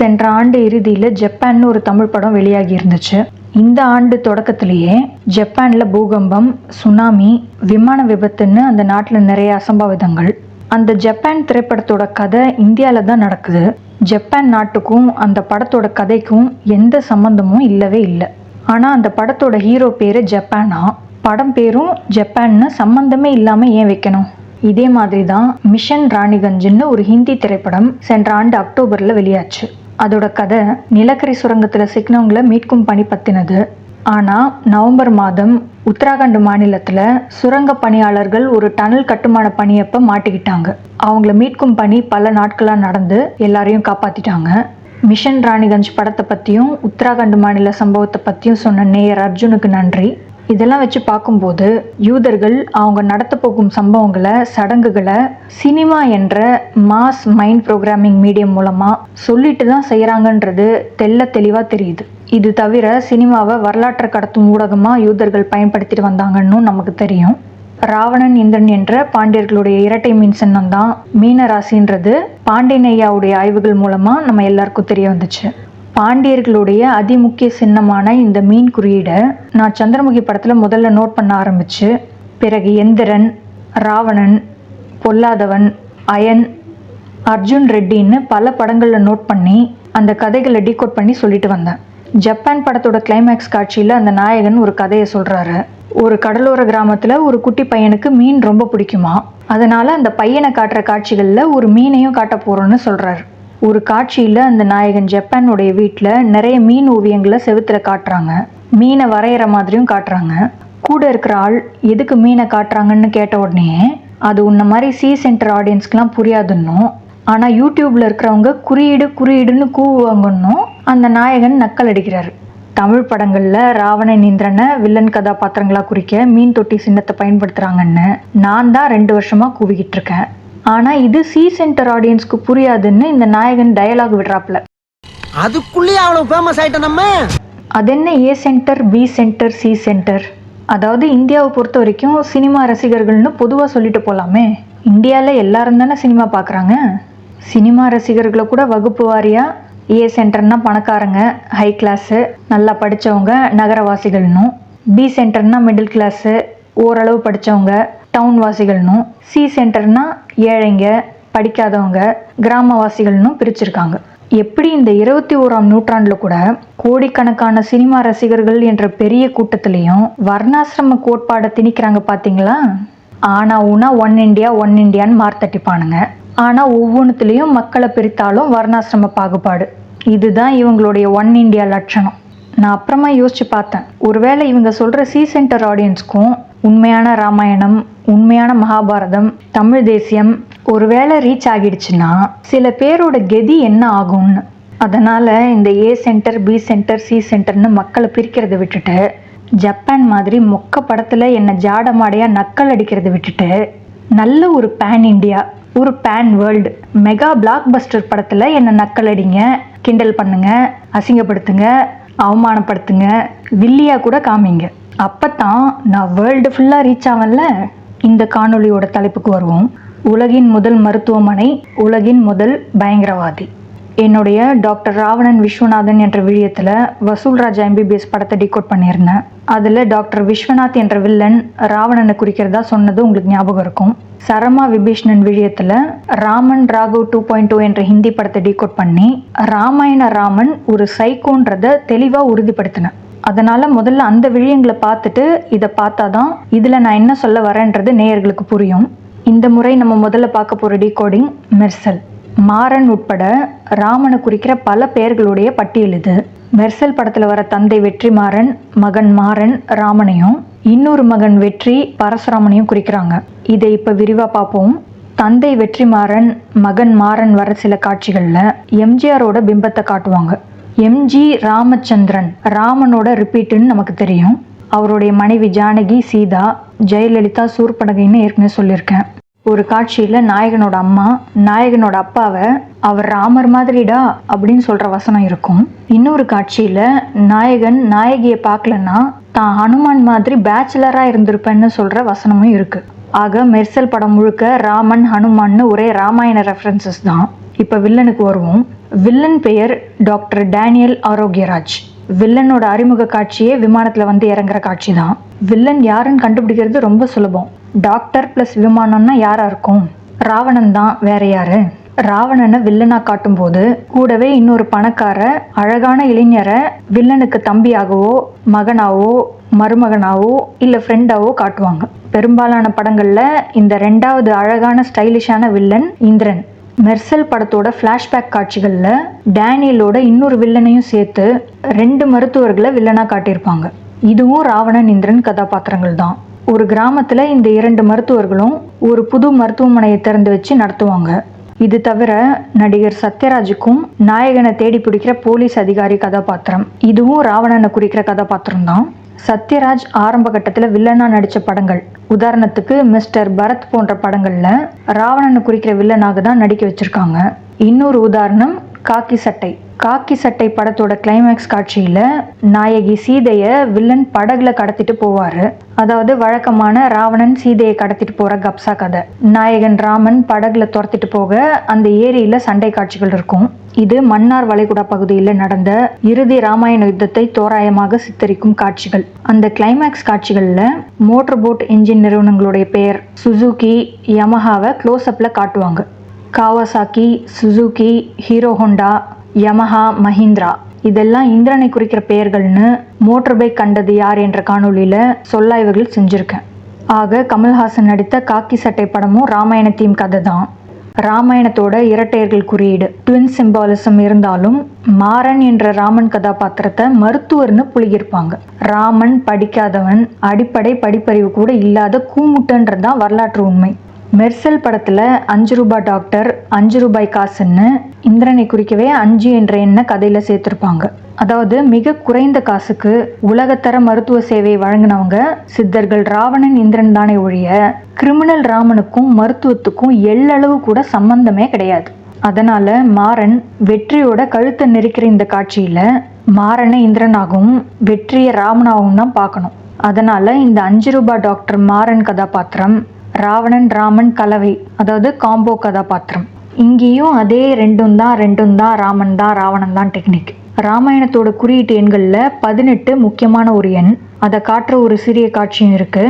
சென்ற ஆண்டு இறுதியில் ஜப்பான்னு ஒரு தமிழ் படம் வெளியாகி இருந்துச்சு. இந்த ஆண்டு தொடக்கத்திலேயே ஜப்பான்ல பூகம்பம் சுனாமி விமான விபத்துன்னு அந்த நாட்டில் நிறைய அசம்பாவிதங்கள். அந்த ஜப்பான் திரைப்படத்தோட கதை இந்தியாவில் தான் நடக்குது. ஜப்பான் நாட்டுக்கும் அந்த படத்தோட கதைக்கும் எந்த சம்பந்தமும் இல்லவே இல்லை. ஆனால் அந்த படத்தோட ஹீரோ பேர் ஜப்பானா. படம் பேரும் ஜப்பான்னு சம்பந்தமே இல்லாமல் ஏன் வைக்கணும்? இதே மாதிரி தான் மிஷன் ராணிகஞ்சுன்னு ஒரு ஹிந்தி திரைப்படம் சென்ற ஆண்டு அக்டோபரில் வெளியாச்சு. அதோட கதை நிலக்கரி சுரங்கத்தில் சிக்கினவங்களை மீட்கும் பணி பற்றினது ஆனால் நவம்பர் மாதம் உத்தராகண்ட் மாநிலத்தில் சுரங்க பணியாளர்கள் ஒரு டனல் கட்டுமான பணியப்ப மாட்டிக்கிட்டாங்க. அவங்கள மீட்கும் பணி பல நாட்களாக நடந்து எல்லாரையும் காப்பாற்றிட்டாங்க மிஷன் ராணிகஞ்ச் படத்தை பற்றியும் உத்தராகண்ட் மாநில சம்பவத்தை பற்றியும் சொன்ன நேயர் அர்ஜுனுக்கு நன்றி. இதெல்லாம் வச்சு பார்க்கும்போது யூதர்கள் அவங்க நடத்த போகும் சம்பவங்களை சடங்குகளை சினிமா என்ற மாஸ் மைண்ட் ப்ரோக்ராமிங் மீடியம் மூலமாக சொல்லிட்டு தான் செய்கிறாங்கன்றது தெல்ல தெளிவாக தெரியுது. இது தவிர சினிமாவை வரலாற்றை கடத்தும் ஊடகமாக யூதர்கள் பயன்படுத்திட்டு வந்தாங்கன்னு நமக்கு தெரியும். ராவணன் இந்திரன் என்ற பாண்டியர்களுடைய இரட்டை மீன் சின்னம் தான் மீன ராசின்றது பாண்டியனையாவுடைய ஆய்வுகள் மூலமாக நம்ம எல்லாருக்கும் தெரிய வந்துச்சு. பாண்டியர்களுடைய அதிமுக்கிய சின்னமான இந்த மீன் குறியீடை நான் சந்திரமுகி படத்தில் முதல்ல நோட் பண்ண ஆரம்பிச்சு. பிறகு எந்திரன் ராவணன் பொல்லாதவன் அயன் அர்ஜுன் ரெட்டின்னு பல படங்களில் நோட் பண்ணி அந்த கதைகளை டீகோட் பண்ணி சொல்லிட்டு வந்தேன். ஜப்பான் படத்தோட கிளைமேக்ஸ் காட்சியில் அந்த நாயகன் ஒரு கதையை சொல்கிறாரு ஒரு கடலோர கிராமத்தில் ஒரு குட்டி பையனுக்கு மீன் ரொம்ப பிடிக்குமா? அதனால அந்த பையனை காட்டுற காட்சிகளில் ஒரு மீனையும் காட்ட போகிறோன்னு சொல்கிறாரு ஒரு காட்சியில் அந்த நாயகன் ஜப்பானுடைய வீட்டில் நிறைய மீன் ஓவியங்களை செவுத்துல காட்டுறாங்க. மீனை வரைகிற மாதிரியும் காட்டுறாங்க. கூட இருக்கிற ஆள் எதுக்கு மீனை காட்டுறாங்கன்னு கேட்ட உடனே அது உன்ன மாதிரி சி சென்டர் ஆடியன்ஸ்க்குலாம் புரியாதுன்னும். ஆனால் யூடியூப்பில் இருக்கிறவங்க குறியீடு குறியீடுன்னு கூவுவாங்கன்னும் அந்த நாயகன் நக்கல் அடிக்கிறாரு. தமிழ் படங்களில் ராவணன் இந்திரனை வில்லன் கதாபாத்திரங்களாக குறிக்க மீன் தொட்டி சின்னத்தை பயன்படுத்துகிறாங்கன்னு நான் தான் ரெண்டு வருஷமாக கூவிக்கிட்டு இருக்கேன். ஆனால் இது சி சென்டர் ஆடியன்ஸ்க்கு புரியாதுன்னு இந்த நாயகன் டயலாக் விடுறாப்புல. அதுக்குள்ளேயே அவ்வளவு ஃபேமஸ் ஆயிட்ட நம்ம. அது என்ன A centre B centre C centre அதாவது இந்தியாவை பொறுத்த வரைக்கும் சினிமா ரசிகர்கள்னு பொதுவாக சொல்லிட்டு போகலாமே இந்தியாவில் எல்லாரும் தானே சினிமா பார்க்குறாங்க சினிமா ரசிகர்களை கூட வகுப்பு வாரியாக ஏ சென்டர்னா பணக்காரங்க ஹை கிளாஸு நல்லா படித்தவங்க நகரவாசிகள்னும். பி சென்டர்னா மிடில் கிளாஸு ஓரளவு படித்தவங்க டவுன் வாசிகள்னும். சி சென்டர்னா ஏழைங்க படிக்காதவங்க கிராமவாசிகள்னும் பிரிச்சிருக்காங்க. எப்படி இந்த இருபத்தி ஓராம் நூற்றாண்டில் கூட கோடிக்கணக்கான சினிமா ரசிகர்கள் என்ற பெரிய கூட்டத்திலையும் வர்ணாசிரம கோட்பாடை திணிக்கிறாங்க பார்த்தீங்களா ஆனா ஊனா ஒன் இண்டியா ஒன் இண்டியான்னு மார்த்தட்டிப்பானுங்க ஆனால் ஒவ்வொன்றுத்துலேயும் மக்களை பிரித்தாலும் வர்ணாசிரம பாகுபாடு. இதுதான் இவங்களுடைய ஒன் இண்டியா லட்சணம். நான் அப்புறமா யோசிச்சு பார்த்தேன். ஒருவேளை இவங்க சொல்கிற சி சென்டர் ஆடியன்ஸ்க்கும் உண்மையான ராமாயணம் உண்மையான மகாபாரதம் தமிழ் தேசியம் ஒருவேளை ரீச் ஆகிடுச்சுன்னா சில பேரோட கெதி என்ன ஆகும்னு. அதனால் இந்த A centre B centre C சென்டர்னு மக்களை பிரிக்கிறத விட்டுட்டு ஜப்பான் மாதிரி மொக்க படத்தில் என்னை ஜாடமாடையாக நக்கல் அடிக்கிறத விட்டுட்டு நல்ல ஒரு பேன் இண்டியா ஒரு pan world mega blockbuster படத்தில் என்னை நக்கல் அடிங்க கிண்டல் பண்ணுங்க அசிங்கப்படுத்துங்க அவமானப்படுத்துங்க வில்லியா கூட காமிங்க. அப்பதான் நான் வேர்ல்டு ஃபுல்லாக ரீச் ஆவேன்ல. இந்த காணொளியோட தலைப்புக்கு வருவோம். உலகின் முதல் மருத்துவமனை உலகின் முதல் பயங்கரவாதி. என்னுடைய டாக்டர் ராவணன் விஸ்வநாதன் என்ற விழியத்தில் வசூல் ராஜா எம்பிபிஎஸ் படத்தை டிகோட் பண்ணியிருந்தேன். அதில் டாக்டர் விஸ்வநாத் என்ற வில்லன் ராவணனை குறிக்கிறதா சொன்னது உங்களுக்கு ஞாபகம் இருக்கும். சரமா Vibhishanan விழியத்தில் Raman Raghav two point two என்ற ஹிந்தி படத்தை டிகோட் பண்ணி ராமாயண ராமன் ஒரு சைக்கோன்றதை தெளிவாக உறுதிப்படுத்தினேன். அதனால முதல்ல அந்த விழியங்களை பார்த்துட்டு இதை பார்த்தாதான் இதில் நான் என்ன சொல்ல வரேன்றது நேயர்களுக்கு புரியும். இந்த முறை நம்ம முதல்ல பார்க்க போகிற டீகோடிங் மெர்சல். மாறன் உட்பட ராமனை குறிக்கிற பல பெயர்களுடைய பட்டியல் இது. மெர்சல் படத்தில் வர தந்தை வெற்றி மாறன் மகன் மாறன் ராமனையும் இன்னொரு மகன் வெற்றி பரசுராமனையும் குறிக்கிறாங்க. இதை இப்போ விரிவாக பார்ப்போம். தந்தை வெற்றிமாறன் மகன் மாறன் வர சில காட்சிகளில் எம்ஜிஆரோட பிம்பத்தை காட்டுவாங்க. எம்ஜி ராமச்சந்திரன் ராமனோட ரிப்பீட்டுன்னு நமக்கு தெரியும். அவருடைய மனைவி ஜானகி சீதா ஜெயலலிதா சூர்படகைன்னு ஏற்கனவே சொல்லியிருக்கேன். ஒரு காட்சியில் நாயகனோட அம்மா நாயகனோட அப்பாவை அவர் ராமர் மாதிரிடா அப்படின்னு சொல்கிற வசனம் இருக்கும். இன்னொரு காட்சியில் நாயகன் நாயகியை பார்க்கலன்னா தான் ஹனுமான் மாதிரி பேச்சுலராக இருந்திருப்பேன்னு சொல்கிற வசனமும் இருக்குது ஆக மெர்சல் படம் முழுக்க ராமன் ஹனுமான்னு ஒரே ராமாயண ரெஃபரன்சஸ் தான். இப்போ வில்லனுக்கு வருவோம். வில்லன் பெயர் டாக்டர் டேனியல் ஆரோக்கியராஜ். வில்லனோட அறிமுக காட்சியே விமானத்தில் வந்து இறங்குற காட்சி தான். வில்லன் யாருன்னு கண்டுபிடிக்கிறது ரொம்ப சுலபம். டாக்டர் பிளஸ் விமானம்னா யாரா இருக்கும்? ராவணன் தான் வேற யாரு? ராவணனை வில்லனா காட்டும்போது கூடவே இன்னொரு பணக்கார அழகான இளைஞரை வில்லனுக்கு தம்பியாகவோ மகனாவோ மருமகனாவோ இல்ல ஃப்ரெண்டாவோ காட்டுவாங்க. பெரும்பாலான படங்கள்ல இந்த ரெண்டாவது அழகான ஸ்டைலிஷான வில்லன் இந்திரன். மெர்சல் படத்தோட ஃப்ளாஷ்பேக் காட்சிகளில் டேனியலோட இன்னொரு வில்லனையும் சேர்த்து ரெண்டு மருத்துவர்களை வில்லனாக காட்டியிருப்பாங்க. இதுவும் ராவணன் இந்திரன் கதாபாத்திரங்கள் தான். ஒரு கிராமத்தில் இந்த இரண்டு மருத்துவர்களும் ஒரு புது மருத்துவமனையை திறந்து வச்சு நடத்துவாங்க. இது தவிர நடிகர் சத்யராஜுக்கும் நாயகனை தேடி பிடிக்கிற போலீஸ் அதிகாரி கதாபாத்திரம். இதுவும் ராவணனை குறிக்கிற கதாபாத்திரம் தான். சத்யராஜ் ஆரம்ப கட்டத்தில் வில்லனாக நடித்த படங்கள். உதாரணத்துக்கு மிஸ்டர் பரத் போன்ற படங்களில் ராவணனை குறிக்கிற வில்லனாக தான் நடிக்க வச்சுருக்காங்க. இன்னொரு உதாரணம் காக்கி சட்டை. காக்கி சட்டை படத்தோட கிளைமேக்ஸ் காட்சியில் நாயகி சீதையை வில்லன் படகுல கடத்திட்டு போவார். அதாவது வழக்கமான ராவணன் சீதையை கடத்திட்டு போகிற கப்சா கதை. நாயகன் ராமன் படகுல துரத்திட்டு போக அந்த ஏரியில் சண்டை காட்சிகள் இருக்கும். இது மன்னார் வளைகுடா பகுதியில் நடந்த இறுதி ராமாயண யுத்தத்தை தோராயமாக சித்தரிக்கும் காட்சிகள். அந்த கிளைமேக்ஸ் காட்சிகளில் மோட்டர் போட் என்ஜின் நிறுவனங்களுடைய பெயர் சுசுகி யமஹாவை க்ளோஸ் காட்டுவாங்க. Kawasaki Suzuki Hero Honda Yamaha Mahindra இதெல்லாம் இந்திரனை குறிக்கிற பெயர்கள்னு மோட்டர் பைக் கண்டது யார் என்ற காணொளியில சொல்லாய்வுகள் செஞ்சுருக்கேன். ஆக கமல்ஹாசன் நடித்த காக்கி சட்டை படமும் ராமாயண தீம் கதை தான் ராமாயணத்தோட இரட்டையர்கள் குறியீடு. ட்வின் சிம்பாலிசம் இருந்தாலும் மாறன் என்ற ராமன் கதாபாத்திரத்தை மருத்துவர்னு புலிகிருப்பாங்க. ராமன் படிக்காதவன் அடிப்படை படிப்பறிவு கூட இல்லாத கூமுட்டன்றது தான் வரலாற்று உண்மை. மெர்சல் படத்துல அஞ்சு ரூபாய் டாக்டர் அஞ்சு ரூபாய் காசுன்னு இந்திரனை குறிக்கவே அஞ்சு என்ற எண்ணை கதையில சேர்த்திருப்பாங்க. அதாவது மிக குறைந்த காசுக்கு உலகத்தர மருத்துவ சேவையை வழங்கினவங்க சித்தர்கள் ராவணன் இந்திரன் தானே ஒழிய கிரிமினல் ராமனுக்கும் மருத்துவத்துக்கும் எள்ளளவு கூட சம்பந்தமே கிடையாது. அதனால மாறன் வெற்றியோட கழுத்தை நெரிக்கிற இந்த காட்சியில மாறனை இந்திரனாகவும் வெற்றியை ராமனாகவும் தான் பார்க்கணும். அதனால இந்த அஞ்சு ரூபாய் டாக்டர் மாறன் கதாபாத்திரம் ராவணன் ராமன் கலவை அதாவது காம்போ கதாபாத்திரம். இங்கேயும் அதே ரெண்டும் தான் ரெண்டும் தான் ராமன் தான் ராவணன் தான் டெக்னிக் ராமாயணத்தோட குறியீட்டு எண்களில் பதினெட்டு முக்கியமான ஒரு எண். அதை காட்டுற ஒரு சிறிய காட்சியும் இருக்கு.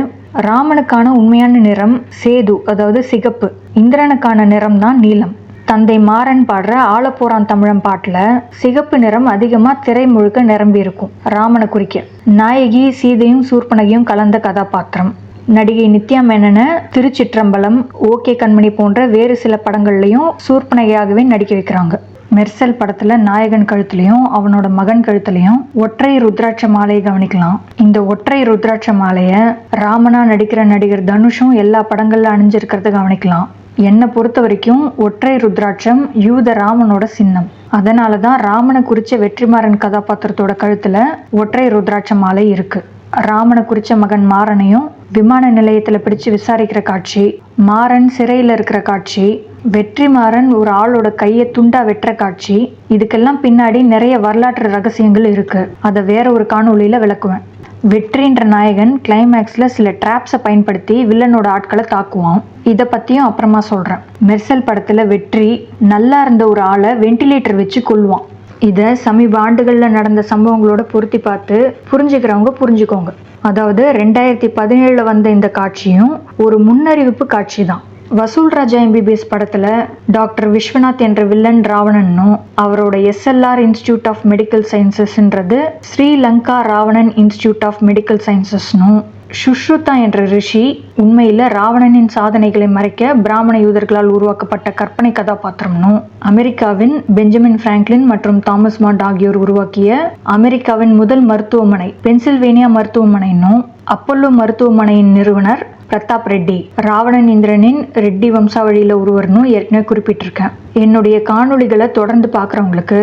ராமனுக்கான உண்மையான நிறம் சேது அதாவது சிகப்பு. இந்திரனுக்கான நிறம் தான் நீலம். தந்தை மாறன் பாடுற ஆலப்போரான் தமிழன் பாட்டில் சிகப்பு நிறம் அதிகமாக திரை முழுக்க நிரம்பி இருக்கும். ராமனை குறிக்க. நாயகி சீதையும் சூர்பனகையும் கலந்த கதாபாத்திரம். நடிகை நித்யா மேனனை திருச்சிற்றம்பலம் ஓகே கண்மணி போன்ற வேறு சில படங்கள்லையும் சூர்பனகையாகவே நடிக்க வைக்கிறாங்க. மெர்சல் படத்துல நாயகன் கழுத்துலையும் அவனோட மகன் கழுத்துலையும் ஒற்றை ருத்ராட்ச மாலையை கவனிக்கலாம். இந்த ஒற்றை ருத்ராட்ச மாலையை ராமனா நடிக்கிற நடிகர் தனுஷும் எல்லா படங்கள்ல அணிஞ்சிருக்கிறத கவனிக்கலாம். என்னை பொறுத்த வரைக்கும் ஒற்றை ருத்ராட்சம் யூத ராமனோட சின்னம். அதனால தான் ராமனை குறிச்ச வெற்றிமாறன் கதாபாத்திரத்தோட கழுத்துல ஒற்றை ருத்ராட்ச மாலை இருக்கு. ராமனை குறிச்ச மகன் மாறனையும் விமான நிலையத்தில் பிடிச்சு விசாரிக்கிற காட்சி மாறன் சிறையில் இருக்கிற காட்சி வெற்றிமாறன் ஒரு ஆளோட கையை துண்டா வெட்டுற காட்சி இதுக்கெல்லாம் பின்னாடி நிறைய வரலாற்று ரகசியங்கள் இருக்கு. அதை வேற ஒரு காணொளியில விளக்குவேன். வெற்றின்ற நாயகன் கிளைமேக்ஸில் சில ட்ராப்ஸை பயன்படுத்தி வில்லனோட ஆட்களை தாக்குவான். இதை பற்றியும் அப்புறமா சொல்கிறேன் மெர்சல் படத்தில் வெற்றி நல்லா இருந்த ஒரு ஆளை வெண்டிலேட்டர் வச்சு கொள்வான் இதை சமீப ஆண்டுகளில் நடந்த சம்பவங்களோட பொருத்தி பார்த்து புரிஞ்சுக்கிறவங்க புரிஞ்சுக்கோங்க. அதாவது ரெண்டாயிரத்தி பதினேழில் வந்த இந்த காட்சியும் ஒரு முன்னறிவிப்பு காட்சி தான் வசூல் ராஜா எம்பிபிஎஸ் படத்தில் டாக்டர் விஸ்வநாத் என்ற வில்லன் ராவணனும் அவரோட SLR institute of medical சயின்சஸ்ன்றது Sri Lanka Ravanan institute of medical சயின்சஸ்னும் Sushruta என்ற ரிஷி உண்மையில் ராவணனின் சாதனைகளை மறைக்க பிராமண யூதர்களால் உருவாக்கப்பட்ட கற்பனை கதாபாத்திரம்னும் அமெரிக்காவின் பெஞ்சமின் பிராங்க்லின் மற்றும் தாமஸ் மாண்ட் ஆகியோர் உருவாக்கிய அமெரிக்காவின் முதல் மருத்துவமனை பென்சில்வேனியா மருத்துவமனைன்னும் அப்பல்லோ மருத்துவமனையின் நிறுவனர் பிரதாப் ரெட்டி. ராவணன் இந்திரனின் ரெட்டி வம்சாவளியில ஒருவர்னு ஏற்கனவே குறிப்பிட்டிருக்கேன். என்னுடைய காணொளிகளை தொடர்ந்து பார்க்குறவங்களுக்கு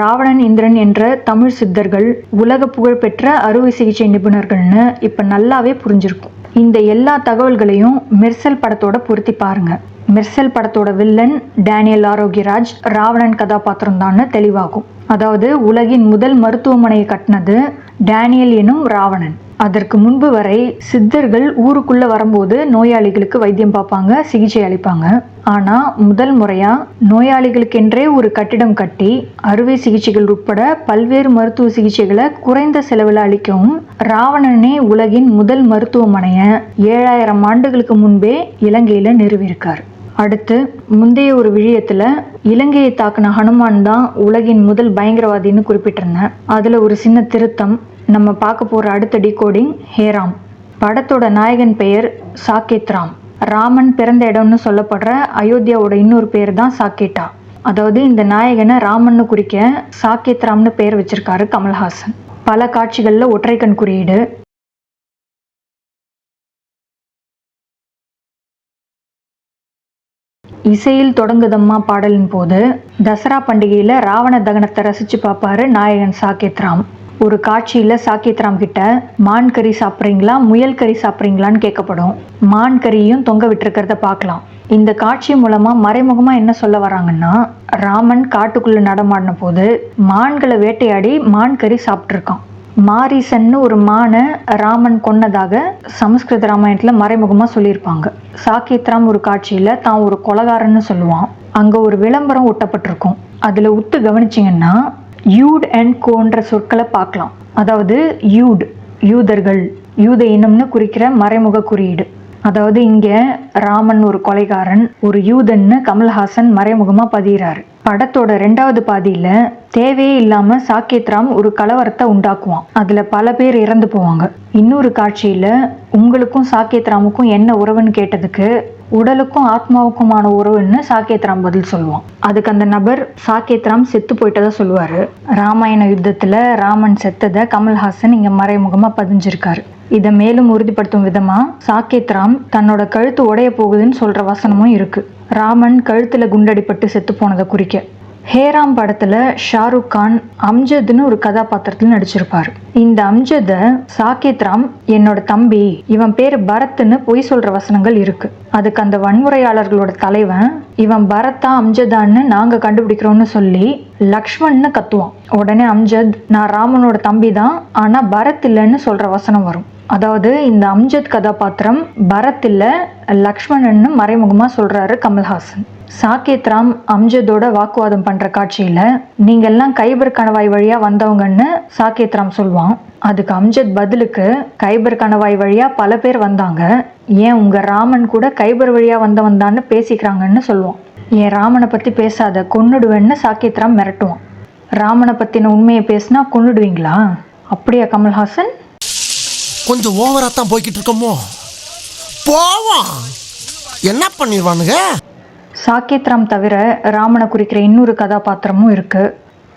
ராவணன் இந்திரன் என்ற தமிழ் சித்தர்கள் உலக புகழ்பெற்ற அறுவை சிகிச்சை நிபுணர்கள்னு இப்ப நல்லாவே புரிஞ்சிருக்கும். இந்த எல்லா தகவல்களையும் மெர்சல் படத்தோட பொருத்தி பாருங்க. மெர்சல் படத்தோட வில்லன் டேனியல் ஆரோக்கியராஜ் ராவணன் கதாபாத்திரம் தான் தெளிவாகும். அதாவது உலகின் முதல் மருத்துவமனையை கட்டினது டேனியல் எனும் ராவணன். அதற்கு முன்பு வரை சித்தர்கள் ஊருக்குள்ள வரும்போது நோயாளிகளுக்கு வைத்தியம் பார்ப்பாங்க சிகிச்சை அளிப்பாங்க. ஆனா முதல் முறையா நோயாளிகளுக்கென்றே ஒரு கட்டிடம் கட்டி அறுவை சிகிச்சைகள் உட்பட பல்வேறு மருத்துவ சிகிச்சைகளை குறைந்த செலவில் அளிக்கவும் ராவணனே உலகின் முதல் மருத்துவமனையை ஏழாயிரம் ஆண்டுகளுக்கு முன்பே இலங்கையில நிறுவியிருக்கார். அடுத்து முந்தைய ஒரு விழியத்தில் இலங்கையை தாக்குன ஹனுமான் தான் உலகின் முதல் பயங்கரவாதின்னு குறிப்பிட்டிருந்தேன். அதுல ஒரு சின்ன திருத்தம் நம்ம பார்க்க போகிற அடுத்த டிகோடிங் ஹேராம். படத்தோட நாயகன் பெயர் சாக்கேத்ராம். ராமன் பிறந்த இடம்னு சொல்லப்படுற அயோத்தியாவோட இன்னொரு பேர் தான் சாக்கேட்டா. அதாவது இந்த நாயகனை ராமன்னு குறிக்க சாக்கேத் ராம்னு பெயர் வச்சிருக்காரு கமல்ஹாசன். பல காட்சிகளில் ஒற்றைக்கண் குறியீடு. இசையில் தொடங்குதம்மா பாடலின் போது தசரா பண்டிகையில் ராவண தகனத்தை ரசித்து பார்ப்பாரு நாயகன் சாக்கேத்ராம். ஒரு காட்சியில் சாக்கியத்ராம் கிட்ட மான் கறி சாப்பிட்றீங்களா? முயல் கறி சாப்பிட்றீங்களான்னு கேட்கப்படும். மான் கறியும் தொங்க விட்டுருக்கிறத பார்க்கலாம். இந்த காட்சி மூலமா மறைமுகமா என்ன சொல்ல வராங்கன்னா ராமன் காட்டுக்குள்ள நடமாடின போது மான்களை வேட்டையாடி மான் கறி சாப்பிட்ருக்கான் மாரீசன்னு ஒரு மானை ராமன் கொன்னதாக சமஸ்கிருத ராமாயணத்துல மறைமுகமா சொல்லியிருப்பாங்க. சாக்கியத்ராம் ஒரு காட்சியில தான் ஒரு கொலகாரன்னு சொல்லுவான். அங்க ஒரு விளம்பரம் ஒட்டப்பட்டிருக்கும் அதுல உத்து கவனிச்சிங்கன்னா யூட் அண்ட் கோன்ற சொற்களை பார்க்கலாம். அதாவது யூட் யூதர்கள் யூத இனம்னு குறிக்கிற மறைமுக குறியீடு. அதாவது இங்கே ராமன் ஒரு கொலைகாரன் ஒரு யூதன்னு கமல்ஹாசன் மறைமுகமாக பதிகிறாரு படத்தோட ரெண்டாவது பாதியில் தேவையே இல்லாமல் சாக்கேத் ராம் ஒரு கலவரத்தை உண்டாக்குவான். அதில் பல பேர் இறந்து போவாங்க. இன்னொரு காட்சியில் உங்களுக்கும் சாக்கேத் ராமுக்கும் என்ன உறவுன்னு கேட்டதுக்கு உடலுக்கும் ஆத்மாவுக்குமான உறவுன்னு சாக்கேத் ராம் பதில் சொல்லுவான். அதுக்கு அந்த நபர் சாக்கேத் ராம் செத்து போயிட்டதா சொல்லுவாரு. ராமாயண யுத்தத்தில் ராமன் செத்ததை கமல்ஹாசன் இங்கே மறைமுகமாக பதிஞ்சிருக்காரு. இதை மேலும் உறுதிப்படுத்தும் விதமாக சாக்கேத் ராம் தன்னோட கழுத்து உடைய போகுதுன்னு சொல்கிற வசனமும் இருக்குது ராமன் கழுத்தில் குண்டடிப்பட்டு செத்து போனதை குறிக்க. ஹேராம் படத்தில் ஷாருக் கான் அம்ஜத்னு ஒரு கதாபாத்திரத்தில் நடிச்சிருப்பார். இந்த அம்ஜதை சாக்கேத் ராம் என்னோட தம்பி இவன் பேர் பரத்னு பொய் சொல்கிற வசனங்கள் இருக்கு. அதுக்கு அந்த வன்முறையாளர்களோட தலைவன் இவன் பரத்தா அம்ஜதான்னு நாங்கள் கண்டுபிடிக்கிறோம்னு சொல்லி லக்ஷ்மண்னு கத்துவான். உடனே அம்ஜத் நான் ராமனோட தம்பி தான் ஆனால் பரத் இல்லைன்னு சொல்கிற வசனம் வரும். அதாவது இந்த அம்ஜத் கதாபாத்திரம் பரத் இல்லை லக்ஷ்மணன்னு மறைமுகமாக சொல்கிறாரு கமல்ஹாசன். சாகேத் ராம் அம்ஜதோட வாக்குவாதம் பண்ணுற காட்சியில் நீங்கள்லாம் கைபர் கணவாய் வழியாக வந்தவங்கன்னு சாகேத் ராம் சொல்லுவான் அதுக்கு அம்ஜத் பதிலுக்கு கைபர் கணவாய் வழியாக பல பேர் வந்தாங்க. ஏன் உங்கள் ராமன் கூட கைபர் வழியாக வந்தவன் தான்னு பேசிக்கிறாங்கன்னு சொல்லுவான் என் ராமனை பற்றி பேசாத கொன்னுடுவேன்னு சாகேத் ராம் மிரட்டுவான். ராமனை பற்றின உண்மையை பேசினா கொன்னுடுவீங்களா? அப்படியா கமல்ஹாசன்? கொஞ்சம் ஓவராக தான் போய்கிட்டு இருக்கோமோ? போவோம். என்ன பண்ணிடுவானுங்க சாக்கேத்ராம் தவிர ராமனை குறிக்கிற இன்னொரு கதாபாத்திரமும் இருக்கு.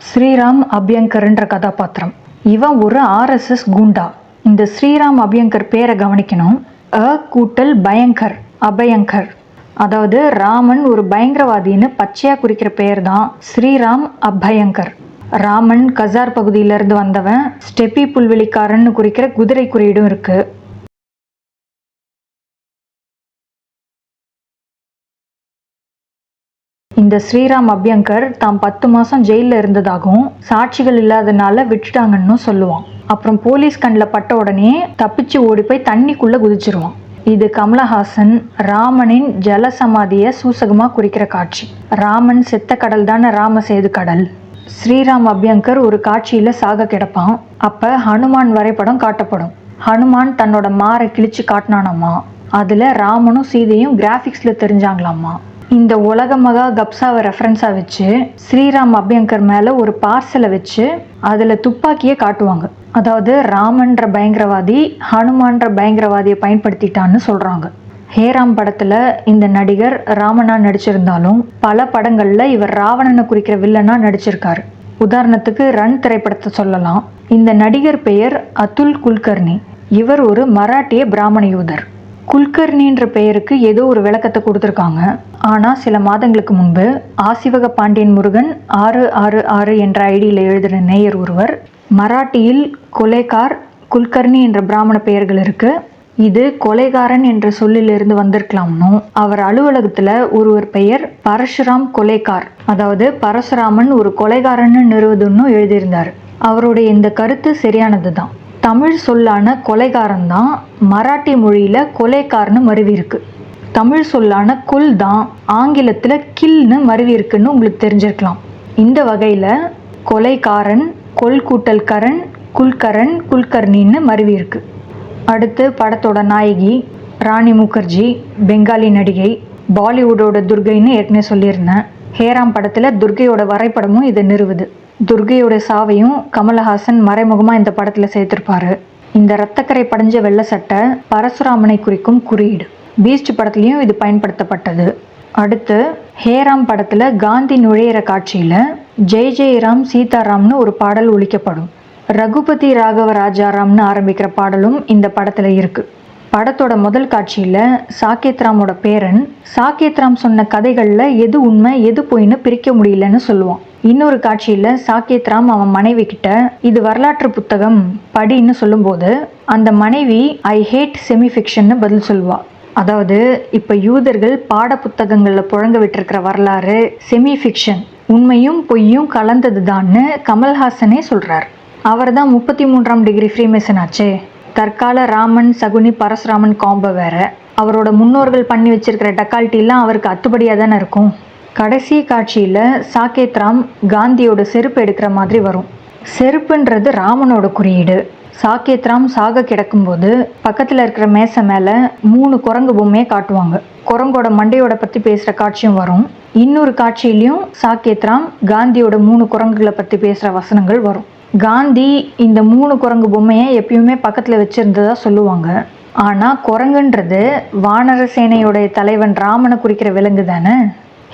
ஸ்ரீராம் அபியங்கர்ன்ற கதாபாத்திரம். இவன் ஒரு ஆர்எஸ்எஸ் கூண்டா. இந்த ஸ்ரீராம் அபியங்கர் பேரை கவனிக்கணும். அ கூட்டல் பயங்கர் அபயங்கர். அதாவது ராமன் ஒரு பயங்கரவாதின்னு பச்சையாக குறிக்கிற பெயர் தான் ஸ்ரீராம் அபயங்கர். ராமன் கசார் பகுதியிலிருந்து வந்தவன் ஸ்டெப்பி புல்வெளிக்காரன்னு குறிக்கிற குதிரை குறியீடும் இருக்கு. இந்த ஸ்ரீராம் அபியங்கர் தாம் பத்து மாசம் ஜெயிலில் இருந்ததாகவும் சாட்சிகள் இல்லாதனால விட்டுட்டாங்கன்னு சொல்லுவான். அப்புறம் போலீஸ் கண்ணில் பட்ட உடனே தப்பிச்சு ஓடி போய் தண்ணிக்குள்ள குதிச்சிருவான். இது கமலஹாசன் ராமனின் ஜலசமாதியை சூசகமாக குறிக்கிற காட்சி. ராமன் செத்த கடல் தானே ராமசேது கடல். ஸ்ரீராம் அபியங்கர் ஒரு காட்சியில் சாக கிடப்பான். அப்போ ஹனுமான் வரைபடம் காட்டப்படும். ஹனுமான் தன்னோட மாரை கிழிச்சு காட்டினானாமா? அதில் ராமனும் சீதையும் கிராஃபிக்ஸில் தெரிஞ்சாங்களாமா? இந்த உலக மகா கப்சாவை ரெஃபரன்ஸாக வச்சு ஸ்ரீராம் அபியங்கர் மேலே ஒரு பார்சலை வச்சு அதில் துப்பாக்கியை காட்டுவாங்க. அதாவது ராமன்ற பயங்கரவாதி ஹனுமான்ற பயங்கரவாதியை பயன்படுத்திட்டான்னு சொல்கிறாங்க ஹேராம் படத்தில் இந்த நடிகர் ராமனா நடிச்சிருந்தாலும் பல படங்களில் இவர் ராவணனை குறிக்கிற வில்லனா நடிச்சிருக்காரு. உதாரணத்துக்கு ரன் திரைப்படத்தை சொல்லலாம். இந்த நடிகர் பெயர் அதுல் குல்கர்னி இவர் ஒரு மராட்டிய பிராமண யூதர். குல்கர்னின்ற பெயருக்கு ஏதோ ஒரு விளக்கத்தை கொடுத்துருக்காங்க. ஆனால் சில மாதங்களுக்கு முன்பு ஆசிவக பாண்டியன் முருகன் ஆறு ஆறு ஆறு என்ற ஐடியில் எழுதுகிற நேயர் ஒருவர் மராட்டியில் கொலைகார் குல்கர்னி என்ற பிராமண பெயர்கள் இருக்குது இது கொலைகாரன் என்ற சொல்லிலிருந்து வந்திருக்கலாம்னும் அவர் அலுவலகத்துல ஒருவர் பெயர் பரசுராம் கொலைகார். அதாவது பரசுராமன் ஒரு கொலைகாரன்னு நிறுவதுன்னு எழுதியிருந்தார். அவருடைய இந்த கருத்து சரியானது தான் தமிழ் சொல்லான கொலைகாரன் தான் மராட்டி மொழியில் கொலைக்காரன்னு மருவி இருக்கு தமிழ் சொல்லான குல் தான் ஆங்கிலத்தில் கில்னு மருவி இருக்குன்னு உங்களுக்கு தெரிஞ்சிருக்கலாம். இந்த வகையில் கொலைக்காரன் கொல் கூட்டல்கரன் குல்கரன் குல்கர்ணின்னு மருவி இருக்கு அடுத்து படத்தோட நாயகி ராணி முகர்ஜி பெங்காலி நடிகை பாலிவுட்டோட துர்கைன்னு ஏற்கனவே சொல்லியிருந்தேன். ஹேராம் படத்தில் துர்கையோட வரைபடமும் இதை நிறுவுது. துர்கையோட சாவையும் கமலஹாசன் மறைமுகமாக இந்த படத்தில் சேர்த்துருப்பாரு. இந்த ரத்தக்கரை படிஞ்ச வெள்ளை சட்டை பரசுராமனை குறிக்கும் குறியீடு. பீஸ்ட் படத்துலையும் இது பயன்படுத்தப்பட்டது. அடுத்து ஹேராம் படத்தில் காந்தி நுழையிற காட்சியில் ஜெய் ஜெயராம் சீதாராம்னு ஒரு பாடல் ஒழிக்கப்படும் ரகுபதி ராகவ ராஜாராம்னு ஆரம்பிக்கிற பாடலும் இந்த படத்தில் இருக்குது படத்தோட முதல் காட்சியில் சாக்கேத்ராமோட பேரன் சாக்கேத்ராம் சொன்ன கதைகளில் எது உண்மை எது பொய்ன்னு பிரிக்க முடியலன்னு சொல்லுவான். இன்னொரு காட்சியில் சாக்கேத்ராம் அவன் மனைவி கிட்ட இது வரலாற்று புத்தகம் படின்னு சொல்லும்போது அந்த மனைவி ஐ ஹேட் செமிஃபிக்ஷன்னு பதில் சொல்லுவாள் அதாவது இப்போ யூதர்கள் பாட புத்தகங்களில் புழங்க விட்டுருக்கிற வரலாறு செமி ஃபிக்ஷன் உண்மையும் பொய்யும் கலந்தது தான்னு கமல்ஹாசனே சொல்கிறார் அவர் தான் முப்பத்தி மூன்றாம் டிகிரி ஃப்ரீமேசன் ஆச்சே. தற்கால ராமன் சகுனி பரசுராமன் காம்போ வேற. அவரோட முன்னோர்கள் பண்ணி வச்சிருக்கிற டக்கால்ட்டிலாம் அவருக்கு அத்துப்படியாக தானே இருக்கும். கடைசி காட்சியில் சாக்கேத்ராம் காந்தியோட செருப்பு எடுக்கிற மாதிரி வரும். செருப்புன்றது ராமனோட குறியீடு. சாக்கேத்ராம் சாக கிடக்கும்போது பக்கத்தில் இருக்கிற மேசை மேலே மூணு குரங்கு பொம்மையை காட்டுவாங்க. குரங்கோட மண்டையோட பற்றி பேசுகிற காட்சியும் வரும். இன்னொரு காட்சியிலையும் சாக்கேத்ராம் காந்தியோட மூணு குரங்குகளை பற்றி பேசுகிற வசனங்கள் வரும். காந்தி இந்த மூணு குரங்கு பொம்மையை எப்பயுமே பக்கத்தில் வச்சுருந்ததா சொல்லுவாங்க. ஆனால் குரங்குன்றது வானர சேனையுடைய தலைவன் ராமனை குறிக்கிற விலங்கு தானே?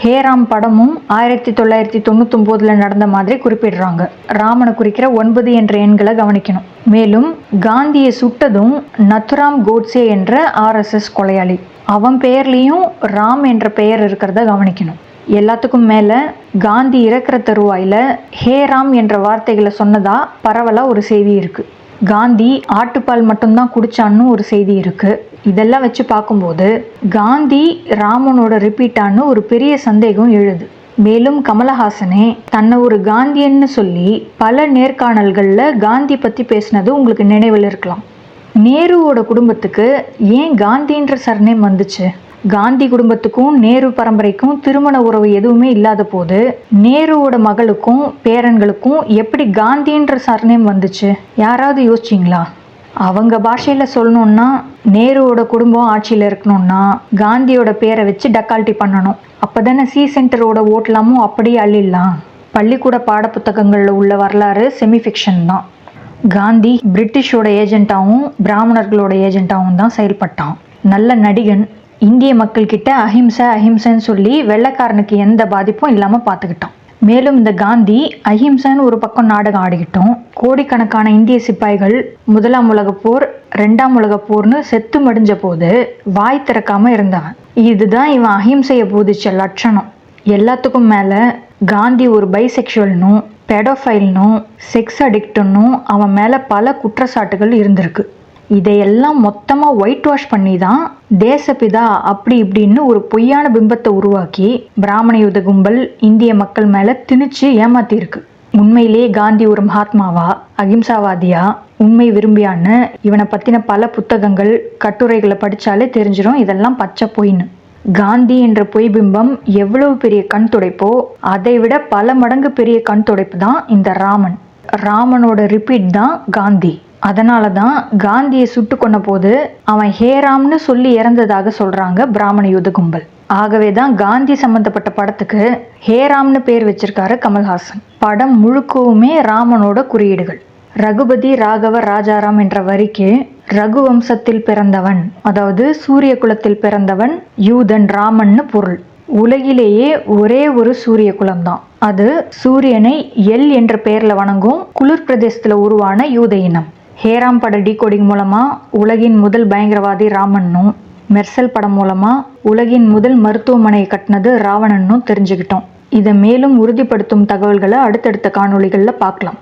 ஹேராம் படமும் ஆயிரத்தி தொள்ளாயிரத்தி தொண்ணூத்தொம்போதில் நடந்த மாதிரி குறிப்பிடுறாங்க. ராமனை குறிக்கிற ஒன்பது என்ற எண்களை கவனிக்கணும். மேலும் காந்தியை சுட்டதும் நத்துராம் கோட்ஸே என்ற ஆர்எஸ்எஸ் கொலையாளி. அவன் பெயர்லேயும் ராம் என்ற பெயர் இருக்கிறத கவனிக்கணும். எல்லாத்துக்கும் மேலே காந்தி இறக்கிற தருவாயில் ஹே ராம் என்ற வார்த்தைகளை சொன்னதா பரவலாக ஒரு செய்தி இருக்குது காந்தி ஆட்டுப்பால் மட்டும்தான் குடிச்சான்னு ஒரு செய்தி இருக்குது இதெல்லாம் வச்சு பார்க்கும்போது காந்தி ராமனோட ரிப்பீட்டான்னு ஒரு பெரிய சந்தேகம் எழுது. மேலும் கமலஹாசனே தன்னை ஒரு காந்தியன்னு சொல்லி பல நேர்காணல்களில் காந்தி பற்றி பேசினது உங்களுக்கு நினைவில் இருக்கலாம். நேருவோட குடும்பத்துக்கு ஏன் காந்தின்ற சர்நேம் வந்துச்சு? காந்தி குடும்பத்துக்கும் நேரு பரம்பரைக்கும் திருமண உறவு எதுவுமே இல்லாத போது நேருவோட மகளுக்கும் பேரன்களுக்கும் எப்படி காந்தின்ற சர்நேம் வந்துச்சு? யாராவது யோசிச்சிங்களா? அவங்க பாஷையில் சொல்லணும்னா நேருவோட குடும்பம் ஆட்சியில் இருக்கணும்னா காந்தியோட பேரை வச்சு டக்கால்ட்டி பண்ணணும். அப்போ தானே சி சென்டரோட ஓட்டலாமும் அப்படியே அள்ளிடலாம். பள்ளிக்கூட பாடப்புத்தகங்களில் உள்ள வரலாறு செமிஃபிக்ஷன் தான். காந்தி பிரிட்டிஷோட ஏஜென்ட்டாகவும் பிராமணர்களோட ஏஜென்ட்டாகவும் தான் செயல்பட்டான். நல்ல நடிகன் இந்திய மக்கள்கிட்ட அஹிம்சை அஹிம்சைன்னு சொல்லி வெள்ளைக்காரனுக்கு எந்த பாதிப்பும் இல்லாமல் பார்த்துக்கிட்டான் மேலும் இந்த காந்தி அஹிம்சைன்னு ஒரு பக்கம் நாடகம் ஆடிக்கிட்டோம். கோடிக்கணக்கான இந்திய சிப்பாய்கள் முதலாம் உலக போர் ரெண்டாம் உலக போர்னு செத்து மடிஞ்ச போது வாய் திறக்காம இருந்தான் இதுதான் இவன் அஹிம்சையை போதிச்ச லட்சணம். எல்லாத்துக்கும் மேலே காந்தி ஒரு பைசெக்ஷுவல்னும் பெடோஃபைல்னும் செக்ஸ் அடிக்டுன்னும் அவன் மேலே பல குற்றச்சாட்டுகள் இருந்திருக்கு. இதையெல்லாம் மொத்தமாக ஒயிட் வாஷ் பண்ணி தான் தேசப்பிதா அப்படி இப்படின்னு ஒரு பொய்யான பிம்பத்தை உருவாக்கி பிராமண யுத கும்பல் இந்திய மக்கள் மேலே திணிச்சு ஏமாத்தியிருக்கு. உண்மையிலேயே காந்தி ஒரு மகாத்மாவா? அகிம்சாவாதியா? உண்மை விரும்பியான்னு இவனை பற்றின பல புத்தகங்கள் கட்டுரைகளை படித்தாலே தெரிஞ்சிடும் இதெல்லாம் பச்சை பொய்ன்னு. காந்தி என்ற பொய் பிம்பம் எவ்வளவு பெரிய கண் துடைப்போ அதை விட பல மடங்கு பெரிய கண் துடைப்பு தான் இந்த ராமன். ராமனோட ரிப்பீட் தான் காந்தி. அதனால தான் காந்தியை சுட்டு கொண்ட போது அவன் ஹேராம்னு சொல்லி இறந்ததாக சொல்கிறாங்க பிராமண யுத கும்பல். ஆகவே தான் காந்தி சம்பந்தப்பட்ட படத்துக்கு ஹேராம்னு பேர் வச்சிருக்காரு கமல்ஹாசன். படம் முழுக்கவுமே ராமனோட குறியீடுகள். ரகுபதி ராகவ ராஜாராம் என்ற வரிக்கு ரகு வம்சத்தில் பிறந்தவன் அதாவது சூரிய குலத்தில் பிறந்தவன் யூதன் ராமன்னு பொருள். உலகிலேயே ஒரே ஒரு சூரிய குலம்தான். அது சூரியனை எல் என்ற பெயரில் வணங்கும் குளிர் பிரதேசத்தில் உருவான யூத இனம். ஹேராம் பட டீகோடிங் மூலமாக உலகின் முதல் பயங்கரவாதி ராமன்னும் மெர்சல் படம் மூலமாக உலகின் முதல் மருத்துவமனையை கட்டினது ராவணன்னும் தெரிஞ்சுக்கிட்டோம். இதை மேலும் உறுதிப்படுத்தும் தகவல்களை அடுத்தடுத்த காணொளிகளில் பார்க்கலாம்.